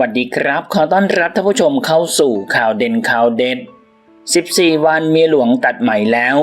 วัสดีครับ ขอต้อนรับท่านผู้ชมเข้าสู่ข่าวเด่นข่าวเด็ด 14 วันเมียหลวงตัดใหม่แล้ว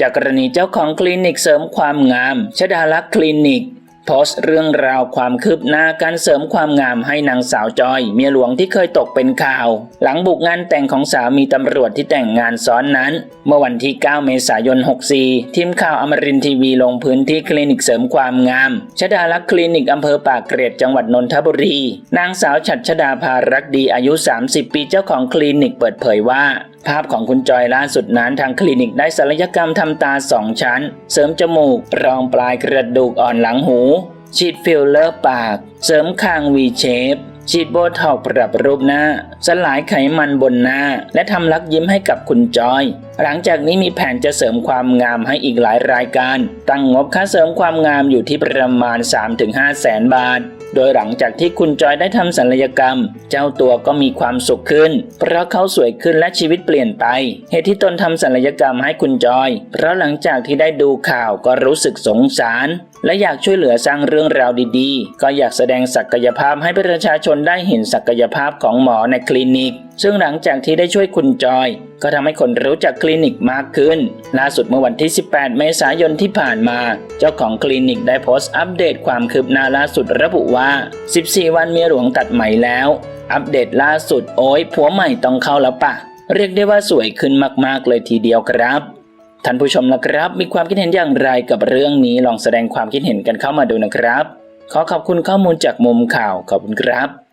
จากกรณีเจ้าของคลินิกเสริมความงาม ชดาลักษณ์คลินิก โพสต์เรื่องราวความคืบหน้าการเสริมความงามให้นางสาวจอย เมียหลวงที่เคยตกเป็นข่าว หลังบุกงานแต่งของสามีตำรวจที่แต่งงานซ้อนนั้น เมื่อวันที่ 9 เมษายน 64 ทีมข่าวอมรินทีวีลงพื้นที่คลินิกเสริมความงามชดาลักษ์คลินิกอำเภอปากเกร็ดจังหวัดนนทบุรี นางสาวฉัดชดาภารักดีอายุ 30 ปีเจ้าของคลินิกเปิดเผยว่า ภาพของคุณจอยล่าสุดนั้นทางคลินิกได้ศัลยกรรมทำตาสองชั้น เสริมจมูก รองปลายกระดูกอ่อนหลังหู ฉีดฟิลเลอร์ปาก เสริมคางวีเชฟ ฉีดโบท็อกปรับรูปหน้า สลายไขมันบนหน้า และทำลักยิ้มให้กับคุณจอย หลังจากนี้มีแผนจะเสริมความงามให้อีกหลายรายการ ตั้งงบค่าเสริมความงามอยู่ที่ประมาณ 3-5 แสนบาท โดยหลังจากที่คุณจอยได้ทำศัลยกรรม เจ้าตัวก็มีความสุขขึ้น เพราะเขาสวยขึ้นและชีวิตเปลี่ยนไป เหตุที่ตนทำศัลยกรรมให้คุณจอย เพราะหลังจากที่ได้ดูข่าวก็รู้สึกสงสาร และอยากช่วยเหลือสร้างเรื่องราวดีๆ ก็อยากแสดงศักยภาพให้ประชาชนได้เห็นศักยภาพของหมอในคลินิก ซึ่งหลังจากที่ได้ช่วยคุณจอย ก็ทำให้คนรู้จักคลินิกมากขึ้น ล่าสุดเมื่อวันที่ 18 เมษายนที่ผ่านมา เจ้าของคลินิกได้โพสต์อัปเดตความคืบหน้าล่าสุดระบุว่า 14 วันเมียหลวงตัดใหม่แล้ว อัปเดตล่าสุดโอ้ยผัวใหม่ต้องเข้าแล้วปะ เรียกได้ว่าสวยขึ้นมากๆเลยทีเดียวครับท่านผู้ชมนะครับ มีความคิดเห็นอย่างไรกับเรื่องนี้ลองแสดงความคิดเห็นกันเข้ามาดูนะครับ ขอขอบคุณข้อมูลจากมุมข่าวขอบคุณครับ